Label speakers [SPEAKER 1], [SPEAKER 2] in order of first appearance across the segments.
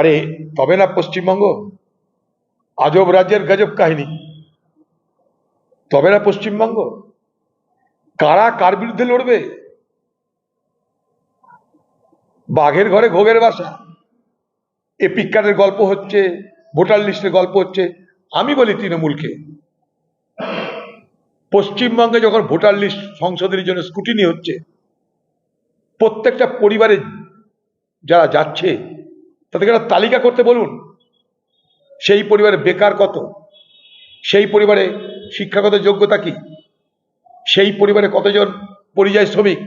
[SPEAKER 1] আরে তবে না পশ্চিমবঙ্গ? আজব রাজ্যের গজব কাহিনী। তবে না পশ্চিমবঙ্গ? কারা কার বিরুদ্ধে লড়বে? বাঘের ঘরে ঘোগের বাসা। এপিক কার্ডের গল্প হচ্ছে, ভোটার লিস্টের গল্প হচ্ছে। আমি বলি তৃণমূলকে। পশ্চিমবঙ্গে যখন ভোটার লিস্ট সংশোধনের জন্য স্কুটিনি হচ্ছে, প্রত্যেকটা পরিবারে যারা যাচ্ছে তাদেরকে একটা তালিকা করতে বলুন। সেই পরিবারে বেকার কত? সেই পরিবারে শিক্ষাগত যোগ্যতা কি? সেই পরিবারে কতজন পরিযায়ী শ্রমিক?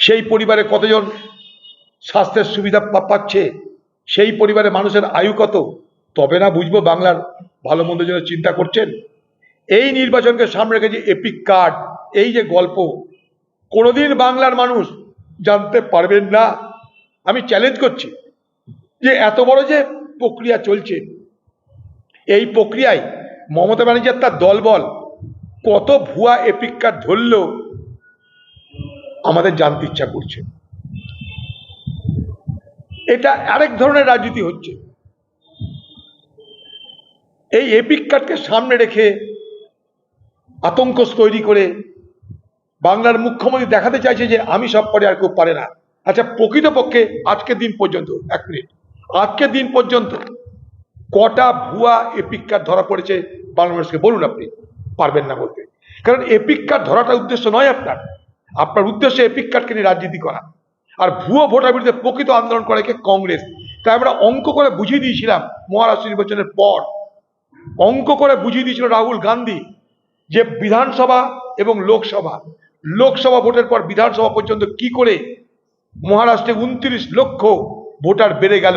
[SPEAKER 1] সেই পরিবারে কতজন স্বাস্থ্যের সুবিধা পাচ্ছে? সেই পরিবারে মানুষের আয়ু কত? তবে না বুঝব বাংলার ভালো মন্দ জন্য চিন্তা করছেন? এই নির্বাচনকে সামনে রেখে যে এপিক কার্ড এই যে গল্প, কোনোদিন বাংলার মানুষ জানতে পারবেন না। আমি চ্যালেঞ্জ করছি যে এত বড় যে প্রক্রিয়া চলছে, এই প্রক্রিয়ায় মমতা ব্যানার্জি তার দলবল কত ভুয়া এপিক কার্ড ধরল, আমাদের জানতে ইচ্ছা করছে। এটা আরেক ধরনের রাজনীতি হচ্ছে। এই এপিক কার্ডকে সামনে রেখে আতঙ্ক তৈরি করে বাংলার মুখ্যমন্ত্রী দেখাতে চাইছে যে আমি সব পারি আর কেউ পারে না। আচ্ছা প্রকৃতপক্ষে আজকের দিন পর্যন্ত, এক মিনিট। আজকের দিন পর্যন্ত কটা ভুয়া এপিক কার্ড ধরা পড়েছে বাংলা মানুষকে বলুন আপনি, পারবেন না বলতে। কারণ এপিক কার্ড ধরাটা উদ্দেশ্য নয় আপনার। আপনার উদ্দেশ্য এপিক কার্ডকে নিয়ে রাজনীতি করা। আর ভুয়ো ভোটার বিরুদ্ধে প্রকৃত আন্দোলন করে কে কংগ্রেস। তাই আমরা অঙ্ক করে বুঝিয়ে দিয়েছিলাম মহারাষ্ট্র নির্বাচনের পর। অঙ্ক করে বুঝিয়ে দিয়েছিল রাহুল গান্ধী যে বিধানসভা এবং লোকসভা। লোকসভা ভোটের পর বিধানসভা পর্যন্ত কি করে মহারাষ্ট্রে উনত্রিশ লক্ষ ভোটার বেড়ে গেল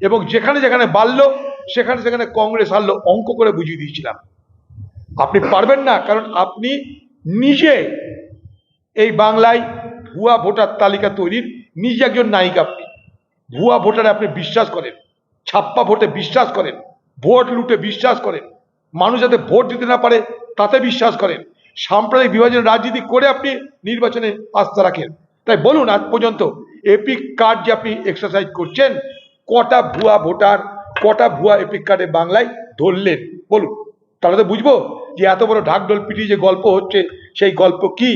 [SPEAKER 1] এবং যেখানে যেখানে বাড়লো, সেখানে সেখানে কংগ্রেস হারলো, অঙ্ক করে বুঝিয়ে দিয়েছিলাম। আপনি পারবেন না, কারণ আপনি নিজে এই বাংলায় ভুয়া ভোটার তালিকা তৈরির, নিজে একজন নায়িকা আপনি। ভুয়া ভোটারে আপনি বিশ্বাস করেন, ছাপ্পা ভোটে বিশ্বাস করেন, ভোট লুটে বিশ্বাস করেন, মানুষ যাতে ভোট দিতে না পারে তাতে বিশ্বাস করেন। সাম্প্রদায়িক বিভাজন রাজনীতি করে আপনি নির্বাচনে আস্থা রাখেন। তাই বলুন আজ পর্যন্ত এপিক কার্ড যে আপনি এক্সারসাইজ করছেন, কটা ভুয়া ভোটার, কটা ভুয়া এপিক কার্ডে বাংলায় ধরলেন? বলুন। তাহলে তো বুঝব যে এত বড় ঢাকঢোল পিটিয়ে যে গল্প হচ্ছে, সেই গল্প কি?